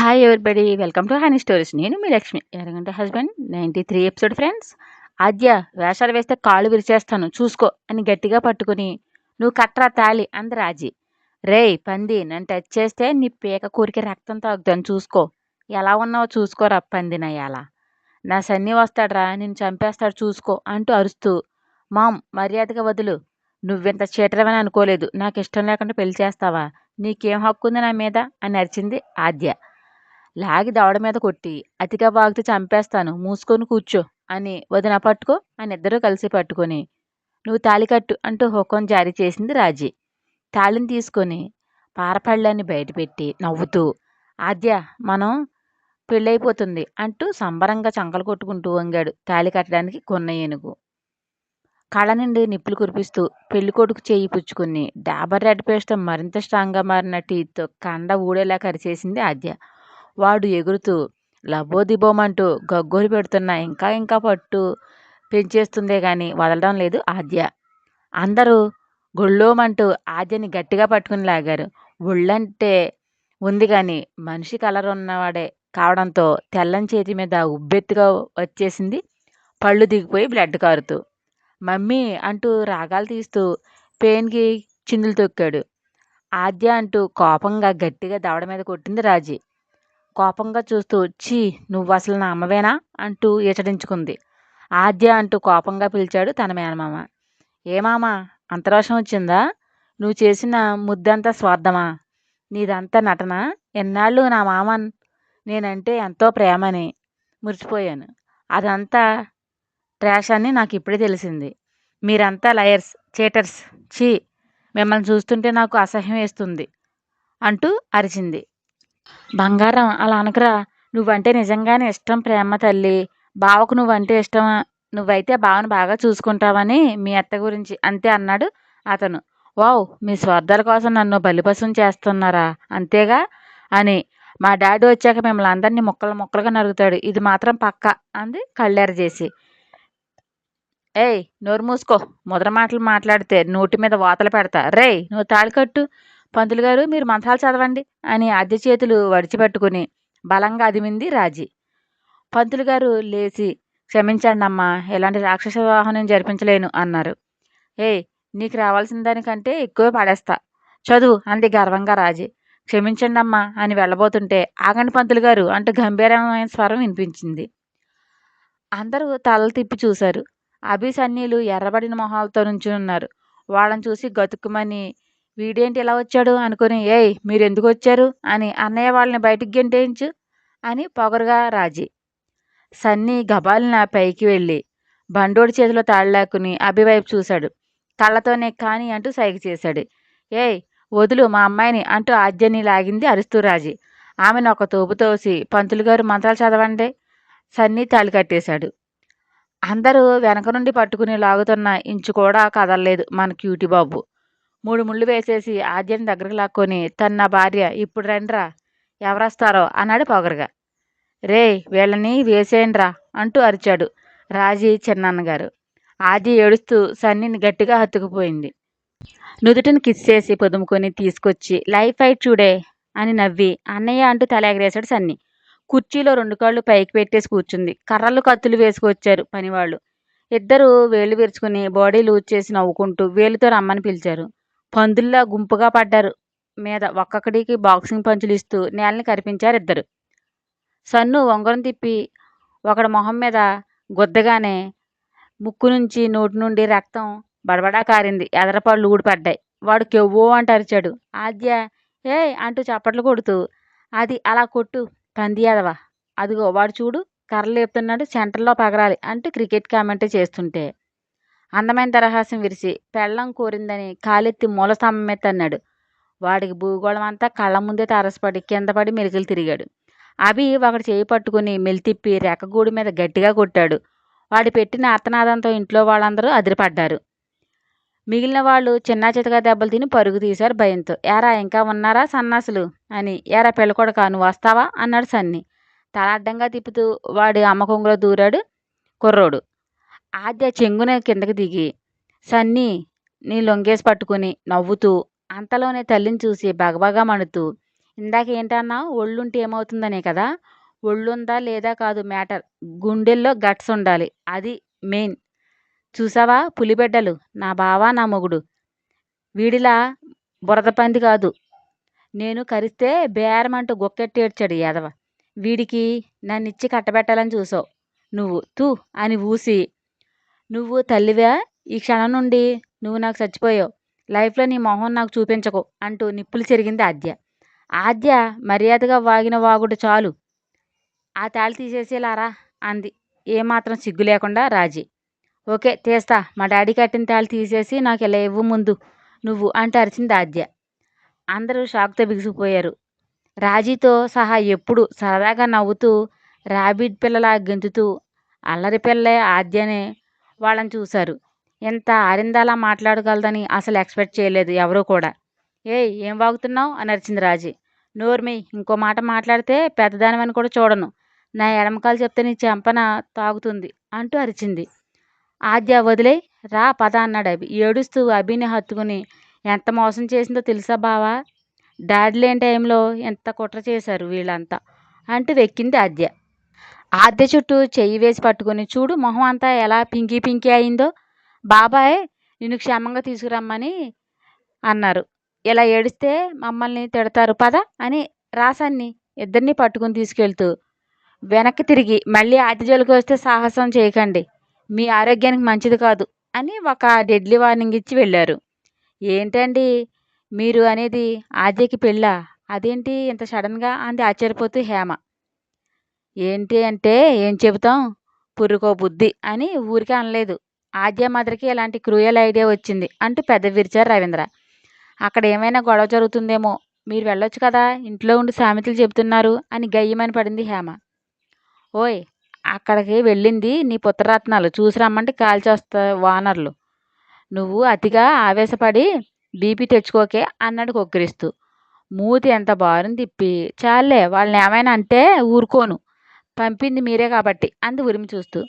Hi everybody welcome to honey stories నేను మీ Lakshmi. ఎరగంట husband ninety three episode friends ఆద్య వేషాలు వేస్తే కాళ్ళు విరిచేస్తాను. చూసుకో అని గట్టిగా పట్టుకుని నువ్వు కట్రా తాలి అంది రాజీ. రేయ్ పంది నన్ను టచ్ చేస్తే నీ పీక కూరికి రక్తం తాగుతాను. చూసుకో. ఎలా ఉన్నావో చూసుకోరా పంది నయ్యాల నా సన్ని వస్తాడ్రా నేను చంపేస్తాడు. చూసుకో అంటూ అరుస్తూ మామ్ మర్యాదగా వదులు. నువ్వెంత చీటరమని అనుకోలేదు. నాకు ఇష్టం లేకుండా పెళ్ళి చేస్తావా? నీకేం హక్కు ఉంది నా మీద? అని అరిచింది ఆద్య. లాగి దవడ మీద కొట్టి అతిగా వాగితే చంపేస్తాను. మూసుకొని కూర్చో అని వదిన పట్టుకో అని ఇద్దరూ కలిసి పట్టుకొని నువ్వు తాళి కట్టు అంటూ హుకం జారీ చేసింది రాజీ. తాళిని తీసుకొని పారపళ్ళని బయటపెట్టి నవ్వుతూ ఆద్య మనం పెళ్ళైపోతుంది అంటూ సంబరంగా చంకలు కొట్టుకుంటూ వంగాడు తాళి కట్టడానికి కొన్న ఏనుగు. కళ్ళ నుండి నిప్పులు కురిపిస్తూ పెళ్ళి కొడుకు చేయి పుచ్చుకుని డాబర్ రెడ్ పేస్ట్ మరింత స్ట్రాంగ్గా మారిన టీతో కండ ఊడేలా కరిచేసింది ఆద్య. వాడు ఎగురుతూ లబోదిబోమంటూ గగ్గోలు పెడుతున్న ఇంకా ఇంకా పట్టు పెంచేస్తుందే కానీ వదలడం లేదు ఆద్య. అందరూ గుళ్ళోమంటూ ఆద్యని గట్టిగా పట్టుకుని లాగారు. ఒళ్ళంటే ఉంది కానీ మనిషి కలర్ ఉన్నవాడే కావడంతో తెల్లని చేతి మీద ఉబ్బెత్తుగా వచ్చేసింది పళ్ళు దిగిపోయి బ్లడ్ కారుతూ. మమ్మీ అంటూ రాగాలు తీస్తూ పెయిన్కి చిందులు తొక్కాడు. ఆద్య అంటూ కోపంగా గట్టిగా దవడ మీద కొట్టింది రాజీ. కోపంగా చూస్తూ ఛీ నువ్వు అసలు నా అమ్మవేనా? అంటూ ఈచడించుకుంది ఆద్య అంటూ కోపంగా పిలిచాడు తన మేనమామ. ఏమామా అంతరోషం వచ్చిందా? నువ్వు చేసిన ముద్దంతా స్వార్థమా? నీదంతా నటన? ఎన్నాళ్ళు నా మామ నేనంటే ఎంతో ప్రేమని మురిచిపోయాను అదంతా ట్రాష్ అని నాకు ఇప్పుడే తెలిసింది. మీరంతా లయర్స్ చేటర్స్. ఛీ మిమ్మల్ని చూస్తుంటే నాకు అసహ్యం వేస్తుంది అంటూ అరిచింది. బంగారం అలా అనకరా. నువ్వంటే నిజంగానే ఇష్టం ప్రేమ తల్లి. బావకు నువ్వంటే ఇష్టం. నువ్వైతే బావను బాగా చూసుకుంటావని మీ అత్త గురించి అంతే అన్నాడు అతను. వావ్ మీ స్వార్థాల కోసం నన్ను బలిపశం చేస్తున్నారా? అంతేగా? అని. మా డాడీ వచ్చాక మిమ్మల్ని అందరినీ ముక్కలు ముక్కలుగా నరుగుతాడు ఇది మాత్రం పక్క అంది కళ్ళేర చేసి. ఏయ్ నోరు మూసుకో. ముద్ర మాటలు మాట్లాడితే నోటి మీద వాతలు పెడతా. రేయ్ నువ్వు తాళి కట్టు. పంతులు గారు మీరు మంత్రాలు చదవండి అని అద్దె చేతులు వడిచిపెట్టుకుని బలంగా అదిమింది రాజీ. పంతులు గారు లేచి క్షమించండి అమ్మా ఎలాంటి రాక్షస వివాహం నేను జరిపించలేను అన్నారు. ఏయ్ నీకు రావాల్సిన దానికంటే ఎక్కువే పడేస్తా. చదువు అంది గర్వంగా రాజీ. క్షమించండి అమ్మా అని వెళ్ళబోతుంటే ఆగండి పంతులు గారు అంటూ గంభీరమైన స్వరం వినిపించింది. అందరూ తలలు తిప్పి చూశారు. అభి సన్నీలు ఎర్రబడిన మొహాలతో నుంచి ఉన్నారు. వాళ్ళని చూసి గతుక్కుమని వీడేంటి ఇలా వచ్చాడు అనుకుని ఏయ్ మీరు ఎందుకు వచ్చారు అని అన్నయ్య వాళ్ళని బయటికి గెంటేయించు అని పొగరుగా రాజీ. సన్నీ గబాలిన పైకి వెళ్ళి బండోడి చేతిలో తాళ్ళాకుని అభివైపు చూశాడు. కళ్ళతోనే కాని అంటూ సైగ చేశాడు. ఏయ్ వదులు మా అమ్మాయిని అంటూ ఆద్యని లాగింది అరుస్తూ రాజీ. ఆమెను ఒక తోపు తోసి పంతులు గారు మంత్రాలు చదవండి సన్నీ తాళి కట్టేశాడు. అందరూ వెనక నుండి పట్టుకుని లాగుతున్న ఇంచు కూడా కదలలేదు మన క్యూటీ బాబు మూడు ముళ్ళు వేసేసి ఆద్యని దగ్గరకు లాక్కొని తన భార్య ఇప్పుడు రండిరా ఎవరొస్తారో? అన్నాడు పొగరుగా. రే వీళ్ళని వేసేయండిరా అంటూ అరిచాడు రాజీ చిన్నాన్నగారు. ఆది ఏడుస్తూ సన్నిని గట్టిగా హత్తుకుపోయింది. నుదుటిని కిస్ చేసి పొదుముకొని తీసుకొచ్చి లైఫ్ ఫైట్ చూడే అని నవ్వి అన్నయ్య అంటూ తల ఎగరేశాడు సన్ని. కుర్చీలో రెండు కాళ్ళు పైకి పెట్టేసి కూర్చుంది. కర్రలు కత్తులు వేసుకొచ్చారు పనివాళ్ళు. ఇద్దరు వేళ్ళు విరుచుకుని బాడీ లూజ్ చేసి నవ్వుకుంటూ వేలుతో రమ్మని పిలిచారు. పందుల్లా గుంపుగా పడ్డారు. మీద ఒక్కొక్కడికి బాక్సింగ్ పంచులు ఇస్తూ నేలని కరిపించారు ఇద్దరు. సన్ను వంగరం తిప్పి ఒకడి మొహం మీద గుద్దగానే ముక్కు నుంచి నోటి నుండి రక్తం బడబడా కారింది. ఎదరపళ్ళు ఊడిపడ్డాయి. వాడు కెవ్వో అంటూ అరిచాడు. ఆద్య ఏ అంటూ చప్పట్లు కొడుతూ అది అలా కొట్టు పంది ఎదవా. అదిగో వాడు చూడు కర్రలు లేపుతున్నాడు సెంటర్లో పగరాలి అంటూ క్రికెట్ కామెంట్ చేస్తుంటే అందమైన తరహాసం విరిసి పెళ్ళం కోరిందని కాలెత్తి మూల స్తంభం అన్నాడు వాడికి భూగోళం అంతా కళ్ళ ముందే తారసపడి కింద పడి మెలికలు తిరిగాడు. అభి ఒకటి చేయి పట్టుకుని మెలితిప్పి రెక్కగూడి మీద గట్టిగా కొట్టాడు. వాడు పెట్టిన అర్తనాదంతో ఇంట్లో వాళ్ళందరూ అదిరిపడ్డారు. మిగిలిన వాళ్ళు చిన్న చితగా దెబ్బలు తిని పరుగు తీశారు భయంతో. ఏరా ఇంకా ఉన్నారా సన్నాసులు? అని ఏరా పెళ్ళకొడక నువ్వు వస్తావా? అన్నాడు సన్ని. తల అడ్డంగా తిప్పుతూ వాడి అమ్మ కొంగులో దూరాడు కుర్రోడు. ఆద్య చెంగున కిందకి దిగి సన్నీ నీ లొంగేసి పట్టుకుని నవ్వుతూ అంతలోనే తల్లిని చూసి బగబగా మణుతూ ఇందాక ఏంటన్నా ఒళ్ళుంటే ఏమవుతుందనే కదా? ఒళ్ళుందా లేదా కాదు మ్యాటర్. గుండెల్లో గట్స్ ఉండాలి. అది మెయిన్. చూసావా? పులిబిడ్డలు. నా బావ నా మొగుడు. వీడిలా బురద పంది కాదు. నేను కరిస్తే బేరమంటూ గొక్కెట్టేడ్చాడు యాదవ. వీడికి నన్ను ఇచ్చి కట్టబెట్టాలని చూసావు. నువ్వు తూ అని ఊసి నువ్వు తల్లివా? ఈ క్షణం నుండి నువ్వు నాకు చచ్చిపోయావు. లైఫ్లో నీ మొహం నాకు చూపించకు అంటూ నిప్పులు చెరిగింది ఆద్య. ఆద్య మర్యాదగా వాగిన వాగుడు చాలు. ఆ తాళి తీసేసేలారా? అంది. ఏమాత్రం సిగ్గు లేకుండా రాజీ. ఓకే తీస్తా. మా డాడీ కట్టిన తాళి తీసేసి నాకు ఇలా ఇవ్వు ముందు. నువ్వు అంటూ అరిచింది ఆద్య. అందరూ షాక్తో బిగిసిపోయారు రాజీతో సహా ఎప్పుడు సరదాగా నవ్వుతూ రాబిడ్ పిల్లలా గెంతుతూ అల్లరి పిల్లే ఆద్యనే వాళ్ళని చూశారు. ఎంత ఆరిందాలా మాట్లాడగలదని అసలు ఎక్స్పెక్ట్ చేయలేదు ఎవరూ కూడా. ఏయ్ ఏం వాగుతున్నావు? అని అరిచింది రాజీ. నోర్మి ఇంకో మాట మాట్లాడితే పెద్దదానివని కూడా చూడను. నా ఎడమకాలు చెప్తే నీ చెంపన తాగుతుంది అంటూ అరిచింది. ఆద్య వదిలే రా పద అన్నాడు అభి. ఏడుస్తూ అభిని హత్తుకుని ఎంత మోసం చేసిందో తెలుసా బావా? డాడీ లేని టైంలో ఎంత కుట్ర చేశారు వీళ్ళంతా అంటూ వెక్కింది ఆద్య. ఆద్య చుట్టూ చెయ్యి వేసి పట్టుకుని చూడు మొహం అంతా ఎలా పింకి పింకీ అయిందో. బాబాయ్ నిన్ను క్షేమంగా తీసుకురమ్మని అన్నారు. ఇలా ఏడిస్తే మమ్మల్ని తిడతారు పద అని రాసాన్ని ఇద్దరిని పట్టుకుని తీసుకెళ్తూ వెనక్కి తిరిగి మళ్ళీ ఆద్య జోలికి వస్తే సాహసం చేయకండి. మీ ఆరోగ్యానికి మంచిది కాదు అని ఒక డెడ్లీ వార్నింగ్ ఇచ్చి వెళ్ళారు. ఏంటండి? మీరు అనేది ఆద్యకి పెళ్ళా? అదేంటి ఇంత సడన్గా అంది ఆశ్చర్యపోతూ హేమ. ఏంటి అంటే ఏం చెబుతాం? పురుకో బుద్ధి అని ఊరికే అనలేదు. ఆద్య మదర్కి ఇలాంటి క్రూయల్ ఐడియా వచ్చింది అంటూ పెద్ద విరిచారు రవీంద్ర. అక్కడ ఏమైనా గొడవ జరుగుతుందేమో? మీరు వెళ్ళొచ్చు కదా ఇంట్లో ఉండి సామెతలు చెబుతున్నారు అని గయ్యమని పడింది హేమ. ఓయ్ అక్కడికి వెళ్ళింది నీ పుత్రరత్నాలు. చూసి రమ్మంటే కాల్చేస్తా వానర్లు. నువ్వు అతిగా ఆవేశపడి బీపీ తెచ్చుకోకే అన్నాడు కొక్కిరిస్తూ. మూతి ఎంత బారుని తిప్పి చాలే వాళ్ళని ఏమైనా అంటే ఊరుకోను. పంపింది మీరే కాబట్టి. అంది ఉరిమి చూస్తూ.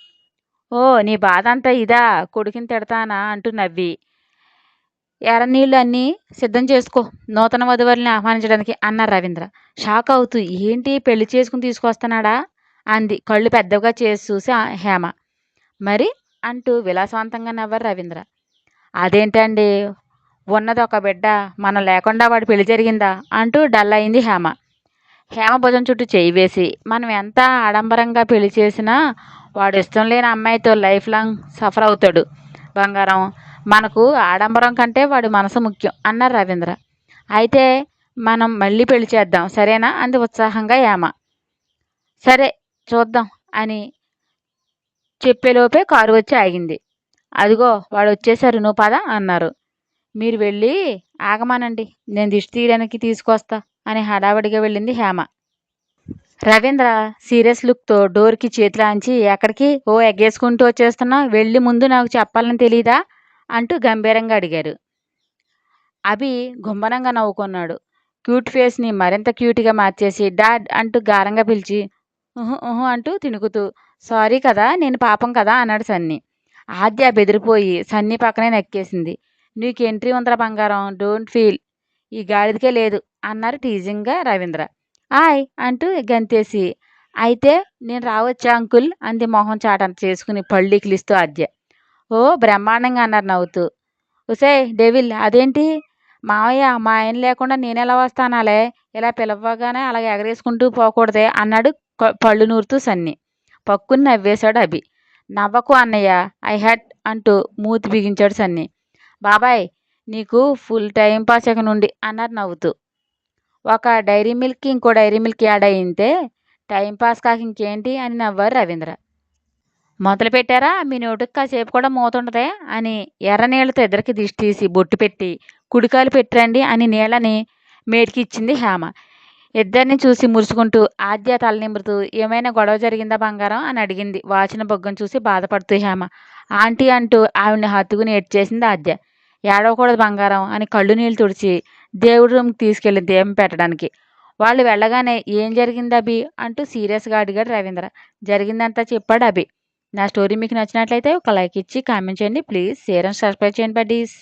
ఓ నీ బాధ అంతా ఇదా? కొడుకుని తిడతానా? అంటూ నవ్వి ఎర్రనీళ్ళు అన్నీ సిద్ధం చేసుకో. నూతన వధువుల్ని ఆహ్వానించడానికి అన్నారు రవీంద్ర. షాక్ అవుతూ ఏంటి పెళ్ళి చేసుకుని తీసుకొస్తున్నాడా? అంది. కళ్ళు పెద్దగా చేసి చూసి హేమ. మరి? అంటూ విలాసవంతంగా నవ్వారు రవీంద్ర. అదేంటండి? ఉన్నది ఒక బిడ్డ మనం లేకుండా వాడు పెళ్ళి జరిగిందా? అంటూ డల్ అయింది హేమ. హేమ భుజం చుట్టూ చేయి వేసి మనం ఎంత ఆడంబరంగా పెళ్ళి చేసినా వాడు ఇష్టం లేని అమ్మాయితో లైఫ్ లాంగ్ సఫర్ అవుతాడు. బంగారం మనకు ఆడంబరం కంటే వాడి మనసు ముఖ్యం అన్నారు రవీంద్ర. అయితే మనం మళ్ళీ పెళ్ళి చేద్దాం సరేనా? అంది ఉత్సాహంగా యామ. సరే చూద్దాం అని చెప్పేలోపే కారు వచ్చి ఆగింది. అదిగో వాడు వచ్చేసారు నువ్వు పద అన్నారు. మీరు వెళ్ళి ఆగమానండి నేను దిష్టి తీయడానికి తీసుకొస్తా. అని హడావడిగా వెళ్ళింది హేమ. రవీంద్ర సీరియస్ లుక్తో డోర్కి చేతులు ఎక్కడికి? ఓ ఎగ్గేసుకుంటూ వచ్చేస్తున్నావు వెళ్ళి ముందు నాకు చెప్పాలని తెలీదా? అంటూ గంభీరంగా అడిగారు. అభి గుంభనంగా నవ్వుకున్నాడు. క్యూట్ ఫేస్ని మరింత క్యూట్గా మార్చేసి డాడ్ అంటూ గారంగా పిలిచి ఉహు ఉహు అంటూ తినుకుతూ సారీ కదా నేను పాపం కదా అన్నాడు సన్ని. ఆద్య బెదిరిపోయి సన్ని పక్కనే నక్కేసింది. నీకు ఎంట్రీ ఉందరా బంగారం డోంట్ ఫీల్ ఈ గాడిదకే లేదు అన్నారు టీజింగ్గా రవీంద్ర. ఆయ్ అంటూ గంతేసి అయితే నేను రావచ్చా అంకుల్? అంది మొహం చాటంత చేసుకుని పళ్ళీకిలిస్తూ అద్య ఓ బ్రహ్మాండంగా అన్నారు నవ్వుతూ. ఉసే డెవిల్ అదేంటి? మావయ్య మా ఆయన లేకుండా నేను ఎలా వస్తానాలే? ఇలా పిలవగానే అలాగే ఎగరేసుకుంటూ పోకూడదే అన్నాడు పళ్ళు నూరుతూ సన్ని. పక్కుని నవ్వేశాడు అభి. నవ్వకు అన్నయ్య ఐ హట్ అంటూ మూతి బిగించాడు సన్ని. బాబాయ్ నీకు ఫుల్ టైం పాస్ నుండి అన్నారు నవ్వుతూ. ఒక డైరీ మిల్క్ ఇంకో డైరీ మిల్క్ యాడ్ అయితే టైం పాస్ కాక ఇంకేంటి అని నవ్వారు రవీంద్ర. మొదలు పెట్టారా? మీ నోటికి కాసేపు కూడా మూతుండదే అని ఎర్ర నీళ్ళతో ఇద్దరికి దిష్టి తీసి బొట్టు పెట్టి కుడికాలు పెట్టరండి అని నీళ్ళని మేడికి ఇచ్చింది హేమ. ఇద్దరిని చూసి మురుసుకుంటూ ఆద్య తల నిమురుతూ ఏమైనా గొడవ జరిగిందా బంగారం? అని అడిగింది. వాచిన బొగ్గను చూసి బాధపడుతూ హేమ. ఆంటీ అంటూ ఆవిడని హత్తుకుని ఏడ్చేసింది ఆద్య. ఏడవకూడదు బంగారం అని కళ్ళు నీళ్ళు తుడిచి దేవుడి రూమ్కి తీసుకెళ్ళి దీపం పెట్టడానికి. వాళ్ళు వెళ్ళగానే ఏం జరిగింది అభి? అంటూ సీరియస్గా అడిగాడు రవీంద్ర. జరిగిందంతా చెప్పాడు అభి. నా స్టోరీ మీకు నచ్చినట్లయితే ఒక లైక్ ఇచ్చి కామెంట్ చేయండి. ప్లీజ్ షేర్ అండ్ సబ్స్క్రైబ్ చేయండి బడ్డీస్